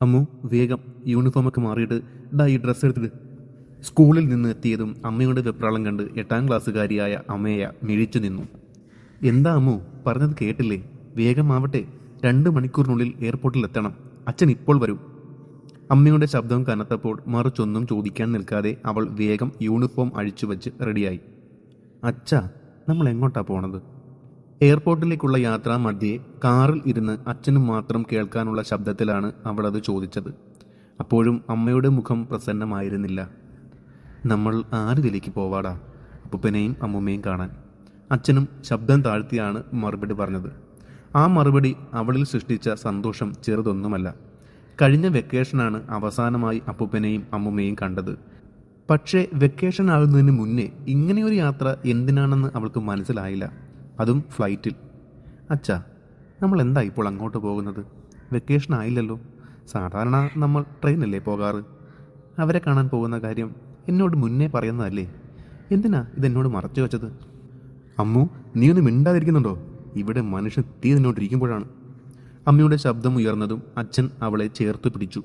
അമ്മു വേഗം യൂണിഫോമൊക്കെ മാറിയിട്ട് ഡാ ഈ ഡ്രസ്സ് എടുത്തിട്ട് സ്കൂളിൽ നിന്ന് എത്തിയതും അമ്മയുടെ വെപ്രാളം കണ്ട് എട്ടാം ക്ലാസ്സുകാരിയായ അമ്മയ മിഴിച്ചു നിന്നു. എന്താ അമ്മു പറഞ്ഞത് കേട്ടില്ലേ? വേഗം ആവട്ടെ രണ്ട് മണിക്കൂറിനുള്ളിൽ എയർപോർട്ടിൽ എത്തണം. അച്ഛൻ ഇപ്പോൾ വരും. അമ്മയുടെ ശബ്ദം കനത്തപ്പോൾ മറിച്ചൊന്നും ചോദിക്കാൻ നിൽക്കാതെ അവൾ വേഗം യൂണിഫോം അഴിച്ചു വച്ച് റെഡിയായി അച്ഛ നമ്മൾ എങ്ങോട്ടാണ് പോണത്? എയർപോർട്ടിലേക്കുള്ള യാത്രാ മധ്യേ കാറിൽ ഇരുന്ന് അച്ഛനും മാത്രം കേൾക്കാനുള്ള ശബ്ദത്തിലാണ് അത് ചോദിച്ചത്. അപ്പോഴും അമ്മയുടെ മുഖം പ്രസന്നമായിരുന്നില്ല. നമ്മൾ ആരുതിലേക്ക് പോവാടാ? അപ്പൂപ്പനെയും അമ്മൂമ്മയും കാണാൻ. അച്ഛനും ശബ്ദം താഴ്ത്തിയാണ് മറുപടി പറഞ്ഞത്. ആ മറുപടി അവളിൽ സൃഷ്ടിച്ച സന്തോഷം ചെറുതൊന്നുമല്ല. കഴിഞ്ഞ വെക്കേഷനാണ് അവസാനമായി അപ്പൂപ്പനെയും അമ്മുമ്മയും കണ്ടത്. പക്ഷേ വെക്കേഷൻ ആകുന്നതിന് മുന്നേ ഇങ്ങനെയൊരു യാത്ര എന്തിനാണെന്ന് അവൾക്ക് മനസ്സിലായില്ല. അതും ഫ്ലൈറ്റിൽ. അച്ഛാ നമ്മൾ എന്താ ഇപ്പോൾ അങ്ങോട്ട് പോകുന്നത്? വെക്കേഷൻ ആയില്ലല്ലോ. സാധാരണ നമ്മൾ ട്രെയിനല്ലേ പോകാറ്? അവരെ കാണാൻ പോകുന്ന കാര്യം എന്നോട് മുന്നേ പറയുന്നതല്ലേ? എന്തിനാ ഇതെന്നോട് മറച്ചു വെച്ചത്? അമ്മു നീ ഒന്ന് മിണ്ടാതിരിക്കുന്നുണ്ടോ? ഇവിടെ മനുഷ്യൻ തീ നിന്നോണ്ടിരിക്കുമ്പോഴാണ് അമ്മയുടെ ശബ്ദം ഉയർന്നതും അച്ഛൻ അവളെ ചേർത്ത് പിടിച്ചു.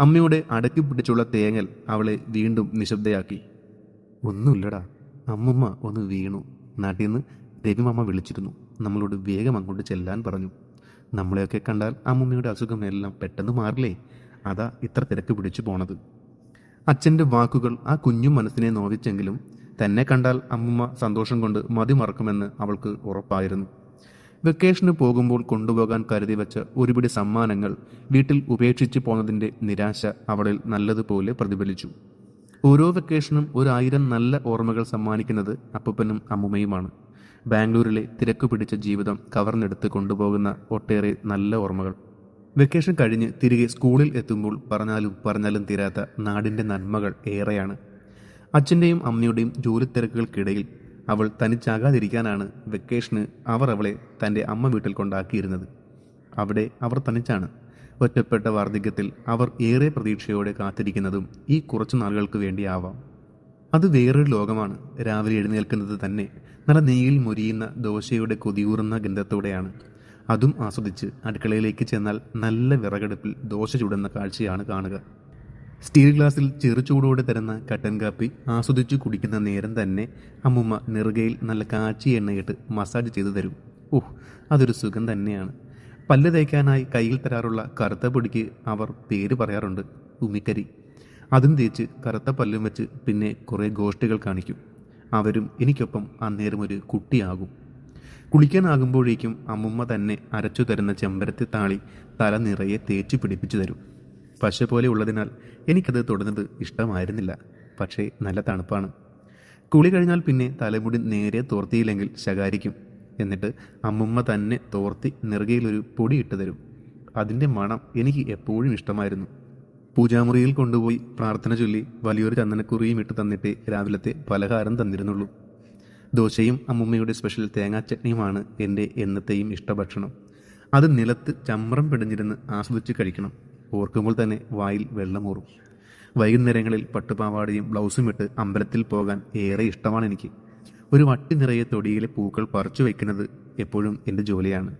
അമ്മയുടെ അടക്കി പിടിച്ചുള്ള തേങ്ങൽ അവളെ വീണ്ടും നിശബ്ദയാക്കി. ഒന്നുമില്ലടാ അമ്മുമ്മ ഒന്ന് വീണു. നാട്ടിൽ നിന്ന് രവിമാമ വിളിച്ചിരുന്നു. നമ്മളോട് വേഗം അങ്ങോട്ട് ചെല്ലാൻ പറഞ്ഞു. നമ്മളെയൊക്കെ കണ്ടാൽ അമ്മൂമ്മയുടെ അസുഖം എല്ലാം പെട്ടെന്ന് മാറില്ലേ? അതാ ഇത്ര തിരക്ക് പിടിച്ചു പോണത്. അച്ഛന്റെ വാക്കുകൾ ആ കുഞ്ഞു മനസ്സിനെ നോവിച്ചെങ്കിലും തന്നെ കണ്ടാൽ അമ്മൂമ്മ സന്തോഷം കൊണ്ട് മതി മറക്കുമെന്ന് അവൾക്ക് ഉറപ്പായിരുന്നു. വെക്കേഷന് പോകുമ്പോൾ കൊണ്ടുപോകാൻ കരുതി വെച്ച ഒരുപിടി സമ്മാനങ്ങൾ വീട്ടിൽ ഉപേക്ഷിച്ചു പോന്നതിന്റെ നിരാശ അവളിൽ നല്ലതുപോലെ പ്രതിഫലിച്ചു. ഓരോ വെക്കേഷനും ഒരായിരം നല്ല ഓർമ്മകൾ സമ്മാനിക്കുന്നത് അപ്പൂപ്പനും അമ്മുമ്മയുമാണ്. ബാംഗ്ലൂരിലെ തിരക്കു പിടിച്ച ജീവിതം കവർന്നെടുത്ത് കൊണ്ടുപോകുന്ന ഒട്ടേറെ നല്ല ഓർമ്മകൾ. വെക്കേഷൻ കഴിഞ്ഞ് തിരികെ സ്കൂളിൽ എത്തുമ്പോൾ പറഞ്ഞാലും പറഞ്ഞാലും തീരാത്ത നാടിന്റെ നന്മകൾ ഏറെയാണ്. അച്ഛന്റെയും അമ്മയുടെയും ജോലി തിരക്കുകൾക്കിടയിൽ അവൾ തനിച്ചാകാതിരിക്കാനാണ് വെക്കേഷന് അവർ അവളെ തന്റെ അമ്മ വീട്ടിൽ കൊണ്ടാക്കിയിരുന്നത്. അവിടെ അവർ തനിച്ചാണ്. ഒറ്റപ്പെട്ട വാർദ്ധക്യത്തിൽ അവർ ഏറെ പ്രതീക്ഷയോടെ കാത്തിരിക്കുന്നതും ഈ കുറച്ചു നാളുകൾക്ക് വേണ്ടിയാവാം. അത് വേറൊരു ലോകമാണ്. രാവിലെ എഴുന്നേൽക്കുന്നത് തന്നെ നല്ല നെയ്യിൽ മുരിയുന്ന ദോശയുടെ കൊതിയൂറുന്ന ഗന്ധത്തോടെയാണ്. അതും ആസ്വദിച്ച് അടുക്കളയിലേക്ക് ചെന്നാൽ നല്ല വിറകടുപ്പിൽ ദോശ ചുടുന്ന കാഴ്ചയാണ് കാണുക. സ്റ്റീൽ ഗ്ലാസ്സിൽ ചെറുചൂടോടെ തരുന്ന കട്ടൻ കാപ്പി ആസ്വദിച്ചു കുടിക്കുന്ന നേരം തന്നെ അമ്മുമ്മ നെറുകയിൽ നല്ല കാച്ചി എണ്ണയിട്ട് മസാജ് ചെയ്തു തരും. ഓഹ് അതൊരു സുഖം തന്നെയാണ്. പല്ല് തേക്കാനായി കയ്യിൽ തരാറുള്ള കറുത്ത പൊടിക്ക് അവർ പേര് പറയാറുണ്ട്. ഉമിക്കരി. അതും തേച്ച് കറുത്ത പല്ലും വെച്ച് പിന്നെ കുറേ ഗോഷ്ഠികൾ കാണിക്കും. അവരും എനിക്കൊപ്പം അന്നേരം ഒരു കുട്ടിയാകും. കുളിക്കാനാകുമ്പോഴേക്കും അമ്മുമ്മ തന്നെ അരച്ചു തരുന്ന ചെമ്പരത്തി താളി തല നിറയെ തേച്ചു പിടിപ്പിച്ചു തരും. പശ പോലെ ഉള്ളതിനാൽ എനിക്കത് തൊടുന്നത് ഇഷ്ടമായിരുന്നില്ല. പക്ഷേ നല്ല തണുപ്പാണ്. കുളി കഴിഞ്ഞാൽ പിന്നെ തലമുടി നേരെ തോർത്തിയില്ലെങ്കിൽ ശകാരിക്കും. എന്നിട്ട് അമ്മുമ്മ തന്നെ തോർത്തി നിറുകയിലൊരു പൊടി ഇട്ട് തരും. അതിന്റെ മണം എനിക്ക് എപ്പോഴും ഇഷ്ടമായിരുന്നു. പൂജാമുറിയിൽ കൊണ്ടുപോയി പ്രാർത്ഥന ചൊല്ലി വലിയൊരു ചന്ദനക്കുറിയും ഇട്ട് തന്നിട്ട് രാവിലത്തെ പലഹാരം തന്നിരുന്നുള്ളൂ. ദോശയും അമ്മുമ്മയുടെ സ്പെഷ്യൽ തേങ്ങാ ചട്നിയുമാണ് എന്റെ എന്നത്തെയും ഇഷ്ടഭക്ഷണം. അത് നിലത്ത് ചമ്രം പിടിഞ്ഞിരുന്ന് ആസ്വദിച്ച് കഴിക്കണം. ഓർക്കുമ്പോൾ തന്നെ വായിൽ വെള്ളമൂറും. വൈകുന്നേരങ്ങളിൽ പട്ടുപാവാടയും ബ്ലൗസും ഇട്ട് അമ്പലത്തിൽ പോകാൻ ഏറെ ഇഷ്ടമാണ് എനിക്ക്. ഒരു വട്ടി നിറയെ തൊടിയിലെ പൂക്കൾ പറിച്ചു വയ്ക്കുന്നത് എപ്പോഴും എന്റെ ജോലിയാണ്.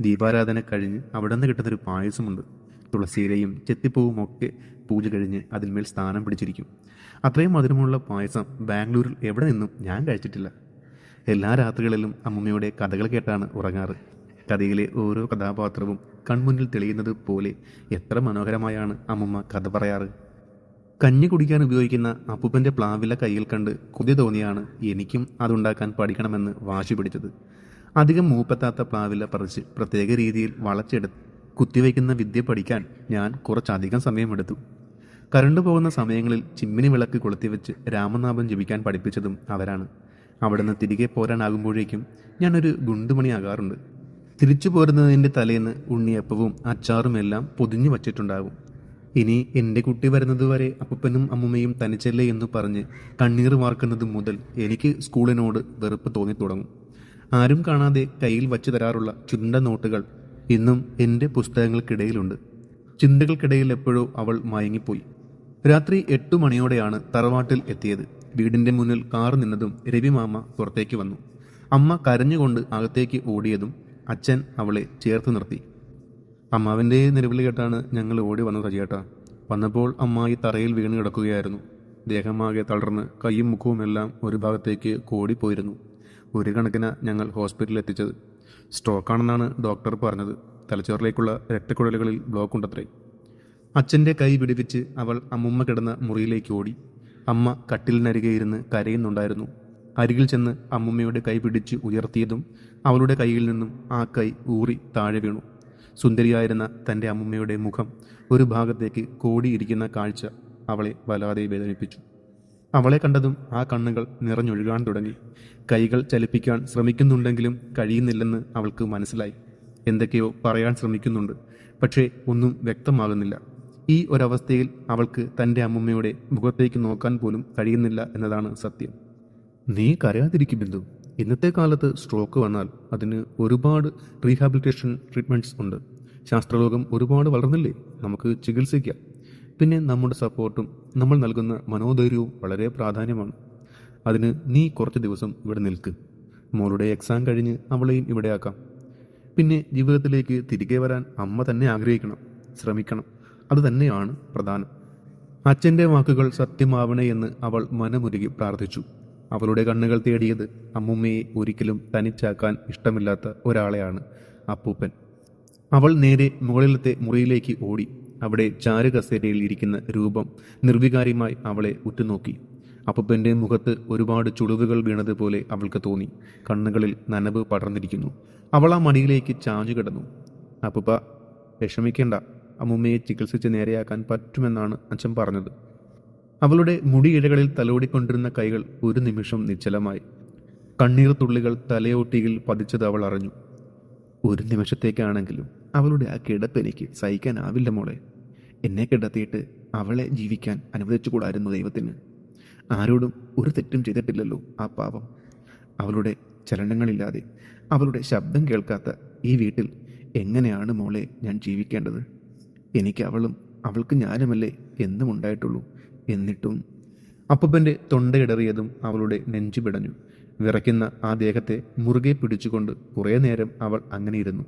ദീപാരാധന കഴിഞ്ഞ് അവിടെ നിന്ന് കിട്ടുന്നൊരു പായസമുണ്ട്. തുളസിയിലയും ചെത്തിപ്പൂവും ഒക്കെ പൂജ കഴിഞ്ഞ് അതിന്മേൽ സ്ഥാനം പിടിച്ചിരിക്കും. അത്രയും മധുരമുള്ള പായസം ബാംഗ്ലൂരിൽ എവിടെ നിന്നും ഞാൻ കഴിച്ചിട്ടില്ല. എല്ലാ രാത്രികളിലും അമ്മൂമ്മയുടെ കഥകൾ കേട്ടാണ് ഉറങ്ങാറ്. കഥയിലെ ഓരോ കഥാപാത്രവും കൺമുന്നിൽ തെളിയുന്നത് പോലെ എത്ര മനോഹരമായാണ് അമ്മുമ്മ കഥ പറയാറ്. കഞ്ഞി കുടിക്കാൻ ഉപയോഗിക്കുന്ന അപ്പൂപ്പന്റെ പ്ലാവില കയ്യിൽ കണ്ട് കൊതി തോന്നിയാണ് എനിക്കും അതുണ്ടാക്കാൻ പഠിക്കണമെന്ന് വാശി പിടിച്ചത്. അധികം മൂപ്പത്താത്ത പ്ലാവില പറിച്ച് പ്രത്യേക രീതിയിൽ വളച്ചെടുത്ത് കുത്തിവയ്ക്കുന്ന വിദ്യ പഠിക്കാൻ ഞാൻ കുറച്ചധികം സമയമെടുത്തു. കരണ്ടു പോകുന്ന സമയങ്ങളിൽ ചിമ്മിനി വിളക്ക് കൊളുത്തിവെച്ച് രാമനാഭൻ ജപിക്കാൻ പഠിപ്പിച്ചതും അവരാണ്. അവിടുന്ന് തിരികെ പോരാനാകുമ്പോഴേക്കും ഞാനൊരു ഗുണ്ടുമണിയാകാറുണ്ട് തിരിച്ചു പോരുന്നതിന്റെ തലേന്ന് ഉണ്ണിയപ്പവും അച്ചാറും എല്ലാം പൊതിഞ്ഞു വച്ചിട്ടുണ്ടാകും. ഇനി എന്റെ കുട്ടി വരുന്നതുവരെ അപ്പനും അമ്മുമ്മയും തനിച്ചല്ലേ എന്ന് പറഞ്ഞ് കണ്ണീർ വാർക്കുന്നത് മുതൽ എനിക്ക് സ്കൂളിനോട് വെറുപ്പ് തോന്നി തുടങ്ങും ആരും കാണാതെ കയ്യിൽ വച്ചു തരാറുള്ള ചുണ്ട നോട്ടുകൾ ഇന്നും എന്റെ പുസ്തകങ്ങൾക്കിടയിലുണ്ട്. ചിന്തകൾക്കിടയിൽ എപ്പോഴോ അവൾ മയങ്ങിപ്പോയി. രാത്രി എട്ടു മണിയോടെയാണ് തറവാട്ടിൽ എത്തിയത്. വീടിന്റെ മുന്നിൽ കാർ നിന്നതും രവി മാമ പുറത്തേക്ക് വന്നു. അമ്മ കരഞ്ഞുകൊണ്ട് അകത്തേക്ക് ഓടിയതും അച്ഛൻ അവളെ ചേർത്ത് നിർത്തി. അമ്മാവിന്റെ നിലവിളി കേട്ടാണ് ഞങ്ങൾ ഓടി വന്നത് സജിയേട്ടാ വന്നപ്പോൾ അമ്മായി തറയിൽ വീണ് കിടക്കുകയായിരുന്നു. ദേഹമാകെ തളർന്ന് കൈയും മുഖവും എല്ലാം ഒരു ഭാഗത്തേക്ക് കോടിപ്പോയിരുന്നു. ഒരു കണക്കിന് ഞങ്ങൾ ഹോസ്പിറ്റലിൽ എത്തിച്ചത്. സ്ട്രോക്കാണെന്നാണ് ഡോക്ടർ പറഞ്ഞത്. തലച്ചോറിലേക്കുള്ള രക്തക്കുഴലുകളിൽ ബ്ലോക്ക് ഉണ്ടത്രേ അച്ഛന്റെ കൈ പിടിപ്പിച്ച് അവൾ അമ്മുമ്മ കിടന്ന മുറിയിലേക്ക് ഓടി. അമ്മ കട്ടിലിനരികെ ഇരുന്ന് കരയുന്നുണ്ടായിരുന്നു. അരികിൽ ചെന്ന് അമ്മുമ്മയുടെ കൈ പിടിച്ച് ഉയർത്തിയതും അവളുടെ കൈയിൽ നിന്നും ആ കൈ ഊറി താഴെ വീണു. സുന്ദരിയായിരുന്ന തന്റെ അമ്മുമ്മയുടെ മുഖം ഒരു ഭാഗത്തേക്ക് കോടിയിരിക്കുന്ന കാഴ്ച അവളെ വല്ലാതെ വേദനിപ്പിച്ചു. അവളെ കണ്ടതും ആ കണ്ണുകൾ നിറഞ്ഞൊഴുകാൻ തുടങ്ങി. കൈകൾ ചലിപ്പിക്കാൻ ശ്രമിക്കുന്നുണ്ടെങ്കിലും കഴിയുന്നില്ലെന്ന് അവൾക്ക് മനസ്സിലായി. എന്തൊക്കെയോ പറയാൻ ശ്രമിക്കുന്നുണ്ട് പക്ഷേ ഒന്നും വ്യക്തമാകുന്നില്ല. ഈ ഒരവസ്ഥയിൽ അവൾക്ക് തന്റെ അമ്മമ്മയുടെ മുഖത്തേക്ക് നോക്കാൻ പോലും കഴിയുന്നില്ല എന്നതാണ് സത്യം. നീ കരയാതിരിക്കും ബിന്ദു. ഇന്നത്തെ കാലത്ത് സ്ട്രോക്ക് വന്നാൽ അതിന് ഒരുപാട് റീഹാബിലിറ്റേഷൻ ട്രീറ്റ്മെന്റ്സ് ഉണ്ട്. ശാസ്ത്രലോകം ഒരുപാട് വളർന്നില്ലേ? നമുക്ക് ചികിത്സിക്കാം. പിന്നെ നമ്മുടെ സപ്പോർട്ടും നമ്മൾ നൽകുന്ന മനോധൈര്യവും വളരെ പ്രാധാന്യമാണ്. അതിന് നീ കുറച്ച് ദിവസം ഇവിടെ നിൽക്ക്. മോളുടെ എക്സാം കഴിഞ്ഞ് അവളെയും ഇവിടെ ആക്കാം. പിന്നെ ജീവിതത്തിലേക്ക് തിരികെ വരാൻ അമ്മ തന്നെ ആഗ്രഹിക്കണം ശ്രമിക്കണം. അത് തന്നെയാണ് പ്രധാനം. അച്ഛന്റെ വാക്കുകൾ സത്യമാവണേ എന്ന് അവൾ മനമുരുകി പ്രാർത്ഥിച്ചു. അവളുടെ കണ്ണുകൾ തേടിയത് അമ്മുമ്മയെ ഒരിക്കലും തനിച്ചാക്കാൻ ഇഷ്ടമില്ലാത്ത ഒരാളെയാണ് അപ്പൂപ്പൻ. അവൾ നേരെ മുകളിലത്തെ മുറിയിലേക്ക് ഓടി. അവിടെ ചാരുകസേരയിൽ ഇരിക്കുന്ന രൂപം നിർവികാര്യമായി അവളെ ഉറ്റുനോക്കി. അപ്പൂപ്പന്റെ മുഖത്ത് ഒരുപാട് ചുളിവുകൾ വീണതുപോലെ അവൾക്ക് തോന്നി. കണ്ണുകളിൽ നനവ് പടർന്നിരിക്കുന്നു. അവൾ ആ മടിയിലേക്ക് ചാഞ്ഞു കിടന്നു. അപ്പൂപ്പ വിഷമിക്കേണ്ട. അമ്മുമ്മയെ ചികിത്സിച്ച് നേരെയാക്കാൻ പറ്റുമെന്നാണ് അച്ഛൻ പറഞ്ഞത്. അവളുടെ മുടിയിഴകളിൽ തലോടിക്കൊണ്ടിരുന്ന കൈകൾ ഒരു നിമിഷം നിശ്ചലമായി. കണ്ണീർ തുള്ളികൾ തലയോട്ടിയിൽ പതിച്ചത് അവൾ അറിഞ്ഞു. ഒരു നിമിഷത്തേക്കാണെങ്കിലും അവളുടെ ആ കിടപ്പ് എനിക്ക് സഹിക്കാനാവില്ല മോളെ. എന്നെ കിടത്തിയിട്ട് അവളെ ജീവിക്കാൻ അനുവദിച്ചുകൂടായിരുന്നു ദൈവത്തിന്. ആരോടും ഒരു തെറ്റും ചെയ്തിട്ടില്ലല്ലോ ആ പാപം അവളുടെ ചലനങ്ങളില്ലാതെ അവളുടെ ശബ്ദം കേൾക്കാത്ത ഈ വീട്ടിൽ എങ്ങനെയാണ് മോളെ ഞാൻ ജീവിക്കേണ്ടത്? എനിക്ക് അവളും അവൾക്ക് ഞാനുമല്ലേ എന്നും ഉണ്ടായിട്ടുള്ളൂ. എന്നിട്ടും അപ്പൂപ്പന്റെ തൊണ്ടയിടറിയതും അവളുടെ നെഞ്ചു പിടഞ്ഞു. വിറയ്ക്കുന്ന ആ ദേഹത്തെ മുറുകെ പിടിച്ചുകൊണ്ട് കുറേ നേരം അവൾ അങ്ങനെ ഇരുന്നു.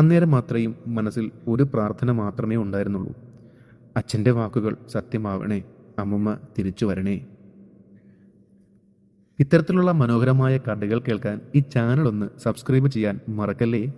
അന്നേരം മാത്രയും മനസ്സിൽ ഒരു പ്രാർത്ഥന മാത്രമേ ഉണ്ടായിരുന്നുള്ളൂ. അച്ഛന്റെ വാക്കുകൾ സത്യമാവണേ അമ്മമ്മ തിരിച്ചു വരണേ. ഇത്തരത്തിലുള്ള മനോഹരമായ കഥകൾ കേൾക്കാൻ ഈ ചാനൽ ഒന്ന് സബ്സ്ക്രൈബ് ചെയ്യാൻ മറക്കല്ലേ?